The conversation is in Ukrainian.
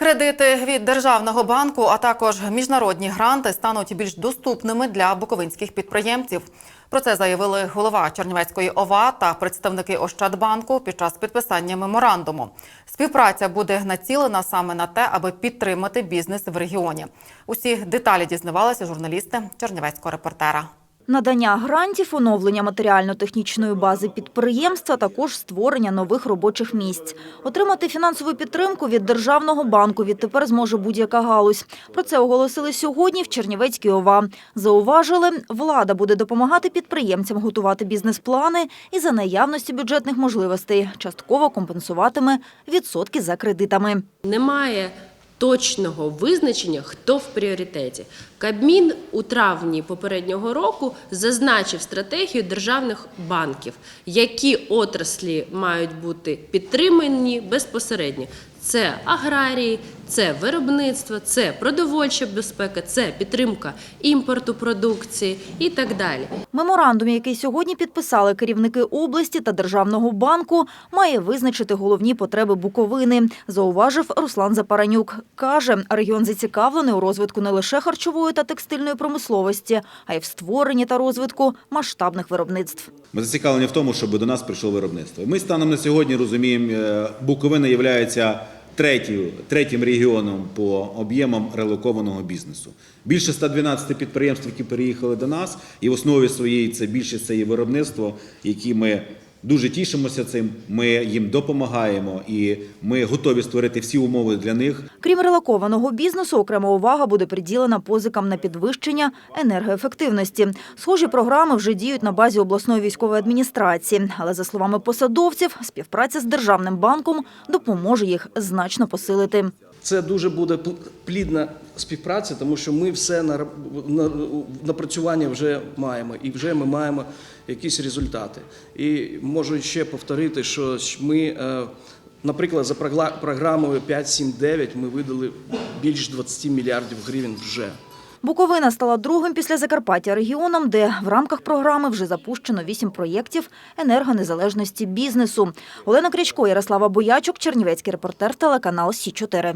Кредити від державного банку, а також міжнародні гранти стануть більш доступними для буковинських підприємців. Про це заявили голова Чернівецької ОВА та представники Ощадбанку під час підписання меморандуму. Співпраця буде націлена саме на те, аби підтримати бізнес в регіоні. Усі деталі дізнавалися журналісти Чернівецького репортера. Надання грантів, оновлення матеріально-технічної бази підприємства, також створення нових робочих місць. Отримати фінансову підтримку від Державного банку відтепер зможе будь-яка галузь. Про це оголосили сьогодні в Чернівецькій ОВА. Зауважили, влада буде допомагати підприємцям готувати бізнес-плани і за наявності бюджетних можливостей частково компенсуватиме відсотки за кредитами. Немає точного визначення, хто в пріоритеті. Кабмін у травні попереднього року зазначив стратегію державних банків, які отраслі мають бути підтримані безпосередньо. Це аграрії, це виробництво, це продовольча безпека, це підтримка імпорту продукції і так далі. Меморандум, який сьогодні підписали керівники області та Державного банку, має визначити головні потреби Буковини, зауважив Руслан Запаранюк. Каже, регіон зацікавлений у розвитку не лише харчової та текстильної промисловості, а й в створенні та розвитку масштабних виробництв. Ми зацікавлені в тому, щоб до нас прийшло виробництво. Ми станом на сьогодні розуміємо, е, Буковина є третім, третім регіоном по об'ємам релокованого бізнесу. Більше 112 підприємств, які переїхали до нас, і в основі своєї це більше це є виробництво, які ми дуже тішимося цим. Ми їм допомагаємо і ми готові створити всі умови для них, Крім релокованого бізнесу, окрема увага буде приділена позикам на підвищення енергоефективності. Схожі програми вже діють на базі обласної військової адміністрації. Але за словами посадовців, співпраця з державним банком допоможе їх значно посилити. Це дуже буде пл- плідна співпраця, тому що ми все на, на напрацювання вже маємо, і вже ми маємо якісь результати. І можу ще повторити, що ми, е, наприклад, за програмою 5.7.9 ми видали більш 20 мільярдів гривень вже. Буковина стала другим після Закарпаття регіоном, де в рамках програми вже запущено вісім проєктів енергонезалежності бізнесу. Олена Крячко, Ярослава Боячук, Чернівецький репортер, телеканал Сі 4